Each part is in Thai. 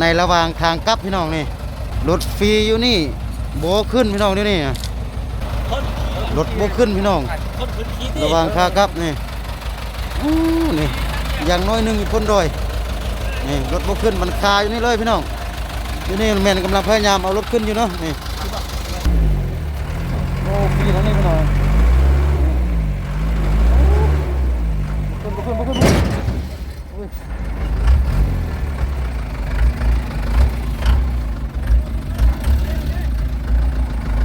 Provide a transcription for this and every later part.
ในระหว่างทางกลับพี่น้องนี่รถฟรีอยู่นี่โบขึ้นพี่น้องเดี๋ยวนี้รถโบขึ้นพี่น้อง ระหว่างขากลับนี่อู้นี่อย่างน้อยหนึ่งคนดอยนี่รถโบขึ้นมันคาอยู่นี่เลยพี่น้องอยู่นี่แมนกำลังพยายามเอารถขึ้นอยู่เนาะนี่โอ้ฟรีทั้งนี้พี่น้องขึ้นบ่ขึ้นบ่ขึ้นบ่ขึ้น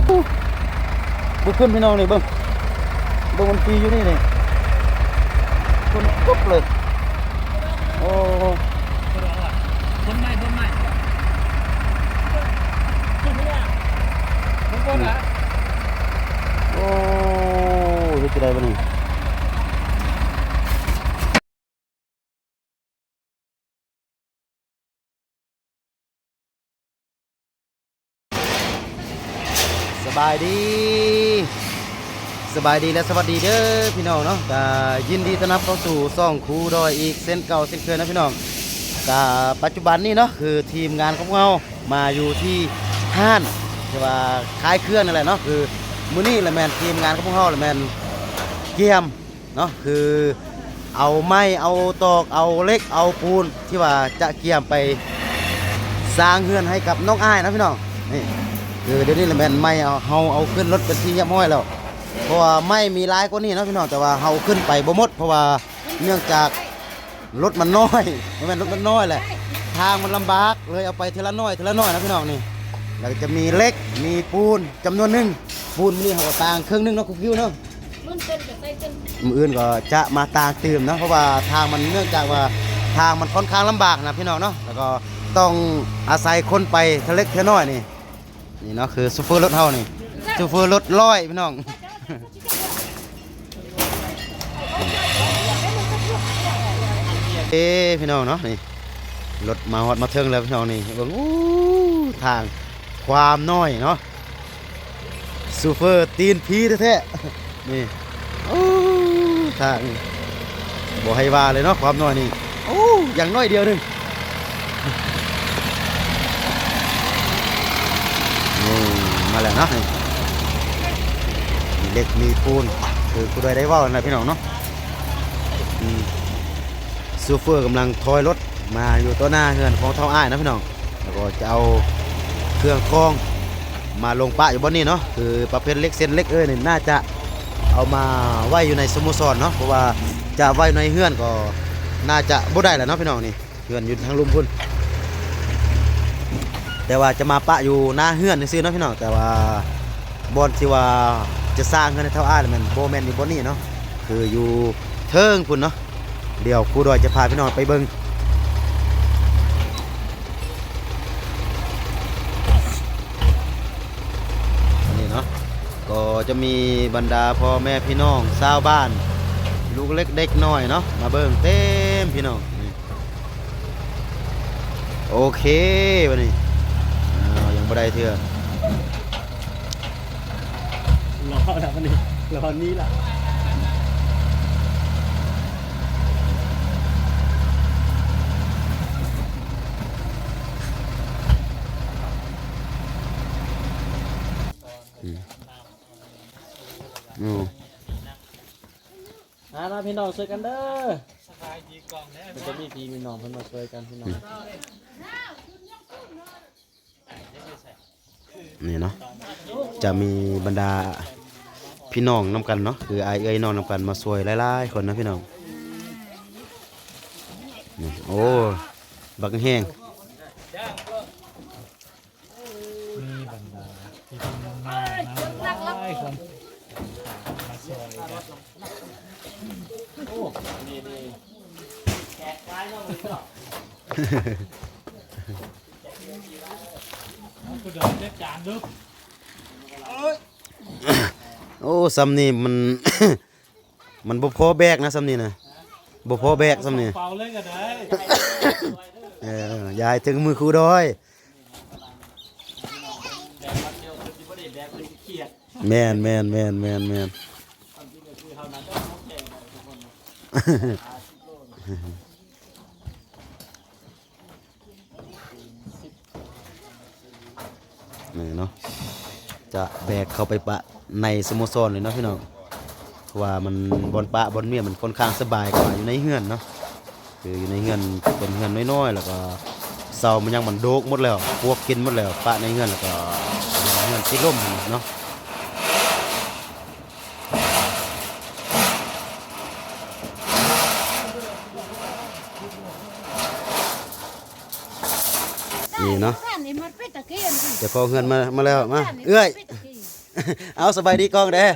อุ้ย บุก ขึ้นพี่น้องนี่เบิ้งเบิ้งมันปีอยู่นี่นี่คนปุ๊บเลย โอ้คนใหม่คนใหม่คนเนี่ยคนคนอะโอ้ยจะได้บ้านี่สบายดี บายดีและสวัสดีเด้อพี่น้องเนาะก็ยินดีต้อนรับเข้าสู่ซ่องครูดอยอีกเส้นเก่าเส้นเคยนะพี่น้องก็ปัจจุบันนี้เนาะคือทีมงานของเรามาอยู่ที่ห้านที่ว่าขายเครื่องนั่นแหละเนาะคือมื้อนี้แหละแมนทีมงานของพวกเราแหละแมนเกียมเนาะคือเอาไม้เอาตอกเอาเล็กเอาปูนที่ว่าจะเกียมไปสร้างเฮือนให้กับน้องอ้ายนะพี่น้องนี่คือเดี๋ยวนี้แหละแมนไม้เอาเฮาเอาขึ้นรถเป็นที่เรียบร้อยแล้ว เพราะว่าไม่มีร้ายกว่านี้เนาะพี่น้องแต่ว่าเฮาขึ้นไปบ่หมด เพราะว่าเนื่องจากรถมันน้อยมันเป็นรถมันน้อยแหละทางมันลำบากเลยเอาไปทีละน้อยทีละน้อยนะพี่น้องนี่แล้วก็จะมีเหล็กมีปูนจำนวนหนึ่งปูนนี่เขาก็ต่างครึ่งหนึงเนาะคุณคิวเนาะรุ่นเต้นกับไส้เต้นมืออื่นก็จะมาตางเติมนะเพราะว่าทางมันเนื่องจากว่าทางมันค่อนข้างลำบากนะพี่น้องเนาะแล้วก็ต้องอาศัยคนไปทะเล็กเทน้อยนี่นี่เนาะคือซูเฟอร์รถเฮานี่ซูเฟอร์รถร้อยพี่น้อง เอ้พี่น้องเนาะนี่รถมาฮอดมาเทิงแล้วพี่น้องนี่เบิ่งอู้ทางความน้อยเนาะซูเฟอร์ตีนพีแท้ๆนี่อู้ทางบ่ให้ว่าเลยเนาะความน้อยนี่โอ้อย่างน้อยเดียวนึงนี่มาแล้วเนาะนี่มีเหล็กมีปูนคือกูได้ได้ว่านะพี่น้องเนาะอืม ซูเฟอร์กำลังทอยรถมาอยู่ตัวหน้าเฮือนของเท่าอ้ายนะพี่น้องแล้วก็จะเอาเครื่องกรองมาลงปะอยู่บนนี้เนาะคือประเภทเล็กเส้นเล็กเอ้ยนี่น่าจะเอามาไว้อยู่ในสโมสรเนาะเพราะว่าจะไว้ในเฮือนก็น่าจะบ่ได้แหละเนาะพี่น้องนี่เฮือนอยู่ทางลุมพุ่นแต่ว่าจะมาปะอยู่หน้าเฮือนซื่อเนาะพี่น้องแต่ว่าบอนที่ว่าจะสร้างเฮือนให้เท่าอ้ายมันโบแมนอยู่บนนี้เนาะคืออยู่เทิงพุ่นเนาะ เดี๋ยวครูดอยจะพาพี่น้องไปเบิงนนี้เนาะก็จะมีบรรดาพ่อแม่พี่น้องชาวบ้าน ลูกเล็กเด็กน้อยเนาะมาเบิงเต็มพี่น้องโอเควันนี้อ้าวยังบ่ได้เถื่อรอแล้ววันนี้รอนี้ล่ะ อืมนะนะพี่น้องช่วยกันเด้อสบายดีกล่องเนี่ยมันจะมีพี่มีน้องเพิ่นมาช่วยกันพี่น้องนี่เนาะจะมีบรรดาพี่น้องนำกันเนาะคือไอเอ้ยน้องนำกันมาช่วยหลายๆคนนะพี่น้องนี่โอ้บักแห้ง โอ้ซ้ำนี่มัน มันบ่พอแบกนะซ้ำนี่นะบ่พอแบกซ้ำนี่เป่าเลยก็ได้เออยายถึงมือครูดอยแดกวันเดียวคือสิบ่ได้แดกเลยแมนแมนแมนแมนแมนมจริงก็คือเท่านั้นก็ต้องแข่งกันทุกคนนะ นี่เนาะจะแบกเข้าไปปะในสโมสรเลยเนาะพี่น้องว่ามันบอลปะบอลเมียมันค่อนข้างสบายกว่าอยู่ในเฮือนเนาะคืออยู่ในเฮือนเป็นเฮือนน้อยๆแล้วก็เสามันยังมันโดกหมดแล้วพวกกินหมดแล้วปะในเฮือนแล้วก็เฮือนติดลมเนาะนี่เนาะ เป็นตะเกียนเดี๋ยวพอเฮือนมามาแล้วมาเอ้ยเอาสบายดีกล้องเด้อ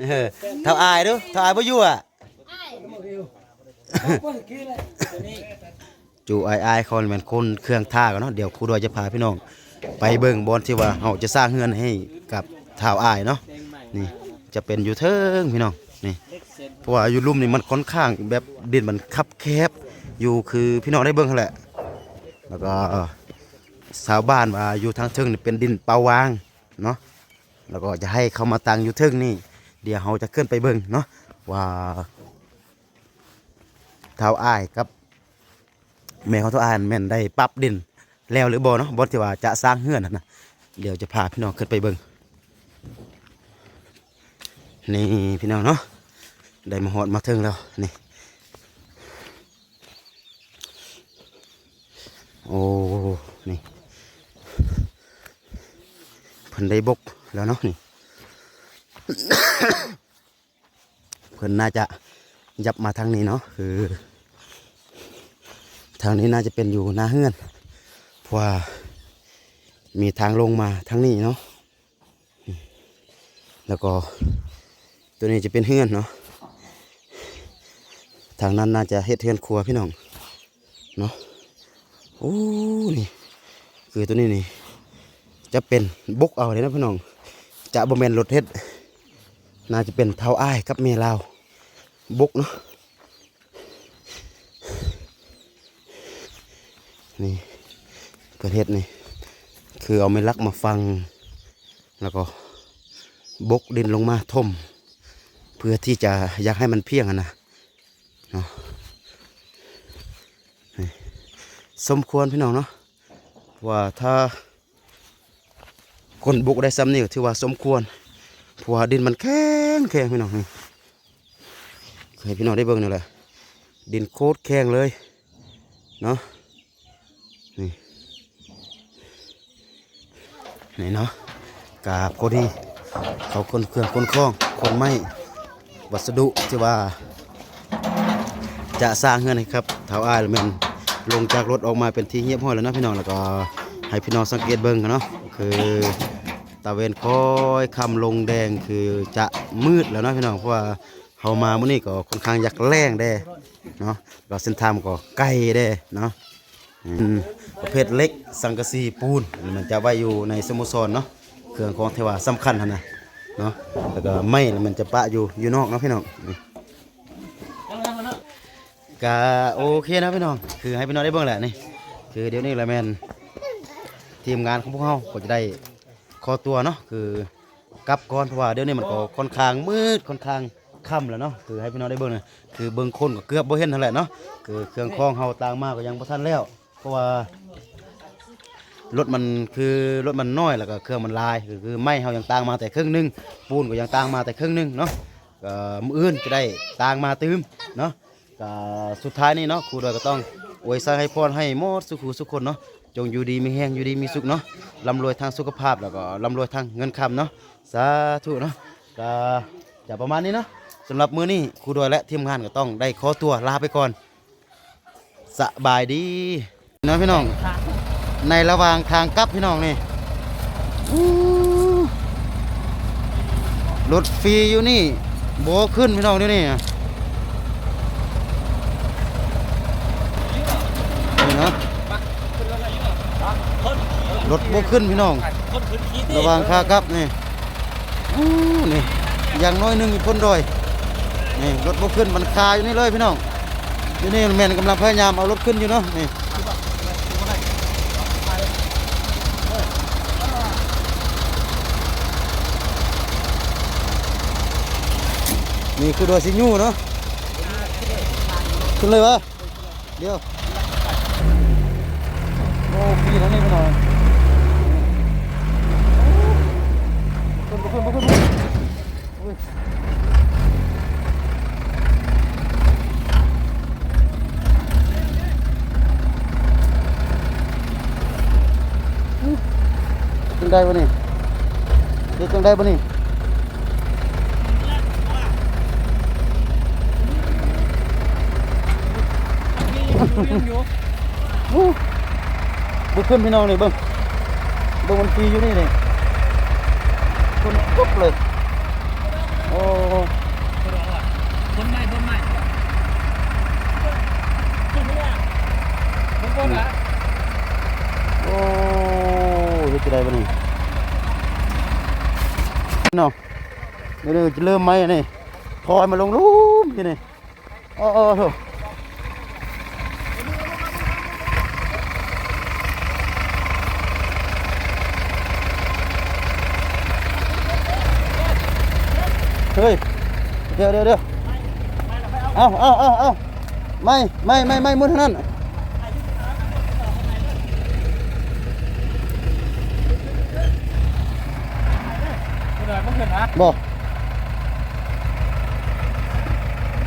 เออเท่าอายดูเท่าอายบ่อยู่อะจูอายอายเขานี่แมันคนเครื่องท่ากันเนาะเดี๋ยวครูดอยจะพาพี่น้อง ไปเบิ่งบอลที่ว่าเฮาจะสร้างเฮือนให้กับเท่าอายเนาะนี่จะเป็นอยู่เทิงพี่น้องนี่เพราะว่าอยู่ลุ่มนี่มันค่อนข้างแบบดินมันคับแคบอยู่คือพี่น้องได้เบิ่งหั่นแหละแล้วก็ ชาวบ้านว่าอยู่ทางเทิงนี่เป็นดินเปาวางเนาะแล้วก็จะให้เขามาตั้งอยู่เทิงนี่ เดี๋ยวเราจะขึ้นไปเบิ่งเนาะว่าเท้าอ้ายกับ แม่ของเท้าอ้ายแม่นได้ปรับดินแล้วหรือบ่เนาะบ่ที่ว่าจะสร้างเฮือนนะเดี๋ยวจะพาพี่น้องขึ้นไปเบิ่งนี่พี่น้องเนาะได้มาหอดมาถึงแล้วนี่โอ้นี่ พิ่นได้บกแล้วเนาะนี่เพิ่นน่าจะยับมาทางนี้เนาะคือ ทางนี้น่าจะเป็นอยู่หน้าเฮือนเพราะว่ามีทางลงมาทางนี้เนาะแล้วก็ตัวนี้จะเป็นเฮือนเนาะทางนั้นน่าจะเฮ็ดเฮือนครัวพี่น้องเนาะโอ้นี่คือตัวนี้นี่ จะเป็นบุกเอาเลยนะพี่น้อง จะบ่แมนรถเฮ็ด น่าจะเป็นเท้าอ้ายกับเมลาวบุกเนาะ นี่ประเทศนี่ คือเอาไม้ลักมาฟัง แล้วก็บกดินลงมาทม เพื่อที่จะอยากให้มันเพียงอะนะเนาะสมควรพี่น้องเนาะว่าถ้า คนบุกได้ซ้ำนี่ก็ถือว่าสมควรเพราะว่าดินมันแข็งแข็งพี่น้องนี่เคยพี่น้องได้เบิ่งนี่แหละดินโคตรแข็งเลยเนาะนี่นี่เนาะกาบโคดีเขาคนเครื่องคนคล้องคนไม้วัสดุที่ว่า จะสร้างเงินให้ครับเท้าอ้ายแล้วม่นลงจากรถออกมาเป็นที่เงียบห้อยแล้วนะพี่น้องแล้วก็ ให้พี่น้องสังเกตเบิ่งกันเนาะคือตะเวนค่อยคำลงแดงคือจะมืดแล้วเนาะพี่น้องเพราะว่าเฮามามื้อนี้ก็ค่อนข้างอยากแรงแด้เนาะก็เส้นทางก็ไกลแด้เนาะประเภทเล็กสังกะสีปูนมันจะไว้อยู่ในสโมสรเนาะเครื่องของเทวาสำคัญนะเนาะแล้วก็ไม้มันจะปะอยู่อยู่นอกเนาะพี่น้องก็โอเคนะพี่น้องคือให้พี่น้องได้เบิ่งแหละนี่คือเดี๋ยวนี้ละแมน ทีมงานของพวกเราก็จะได้คอตัวเนาะคือกลับก่อนเพราะว่าเดี๋ยวนี้มันก็ค่อนข้างมืดค่อนข้างค่ำแล้วเนาะคือให้พี่น้องได้เบิ่งนะคือเบิ่งคนก็เกือบบ่เห็นนั่นแหละเนาะคือเครื่องคล้องเฮาต่างมากก็ยังบ่ทันแล้ว เพราะว่ารถมันคือรถมันน้อยแล้วก็เครื่องมันลายคือคือไม้เฮายังต่างมาแต่ครึ่งหนึงปูนก็ยังต่างมาแต่ครึ่งหนึงเนาะก็มื้ออื่นจะได้ต่างมาตืมเนาะก็สุดท้ายนี่เนาะครูดอยก็ต้องอวยพรให้พรให้หมดสุขูสุขคนเนาะ จงอยู่ดีมีแห้งอยู่ดีมีสุขเนาะร่ำรวยทางสุขภาพแล้วก็ร่ำรวยทางเงินคำเนาะสาธุเนาะก็จะประมาณนี้เนาะสำหรับมื้อนี้ครูดอยและทีมงานก็ต้องได้ขอตัวลาไปก่อนสบายดีเนาะพี่น้อง ในระหว่างทางกลับพี่น้องนี่รถฟรีอยู่นี่โบขึ้นพี่น้องเดี๋ยวนี้นี่เนาะ รถบกขึ้นพี่น้องคนขึ้นขี้ระหวังคากลับนี่อู้นี่อย่างน้อยหนึ่งอยู่พ้นดอยนี่รถบกขึ้นมันคาอยู่นี่เลยพี่น้องอยู่นี่แม่นกำลังพยายามเอารถขึ้นอยู่เนาะนี่นี่คือดอยสิญูเนาะขึ้นเลยวะเดี๋ยวโอ้พี่แล้วนี่พี่น้อง ขึ้นมาขึ้นได้ปะนี่เด็กังได้ปะนี่บุกขึ้นพี่น้องเลยบิ้งบิ้งมันปีอยู่นี่เลย คนปุ๊บเลย โอ้คนใหม่คนใหม่คนคนละโอ้เฮ็ดจังไดบ่นี่น้องเดี๋ยวจะเริ่มไหมอันนี่พลอยมาลงลุมที่นี่อ้โอ้โถ ฮ้ยเดี๋ยวเดี๋ยวเดี๋ยวเอาเอาเอาเอาไม่ไม่ไม่ไม่มุดเท่านั้นคนละก็ขึ้นนะบอก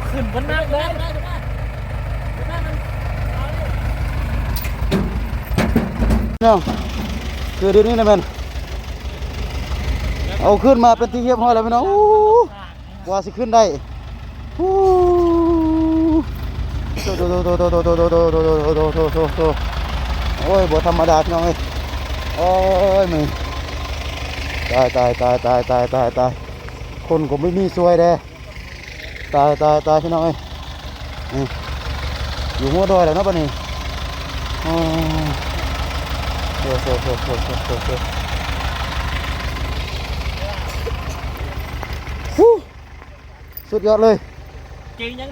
ขึ้นบนนักเลยเน้องคือเดี๋ยวนี้นะแม่นเอาขึ้นมาเป็นที่เรียบร้อยแล้วพี่น้องอ กว่าสิขึ้นได้อู้โตโตโตโตโตโตโตโตโตโตโตโตโตโอ้ยบ่ธรรมดาพี่น้องเอ้ยโอ้ยมึงตายตายตายตายตายตายตายคนก็ไม่มีสวยเด้ตายตายตายพี่น้องเอ้ยอยู่หัวดอยแล้วเนาะปะนี่อ๋อโอ้โหโอ้โหโอ้โหโอ้โห สุดยอดเลยเก่งยัง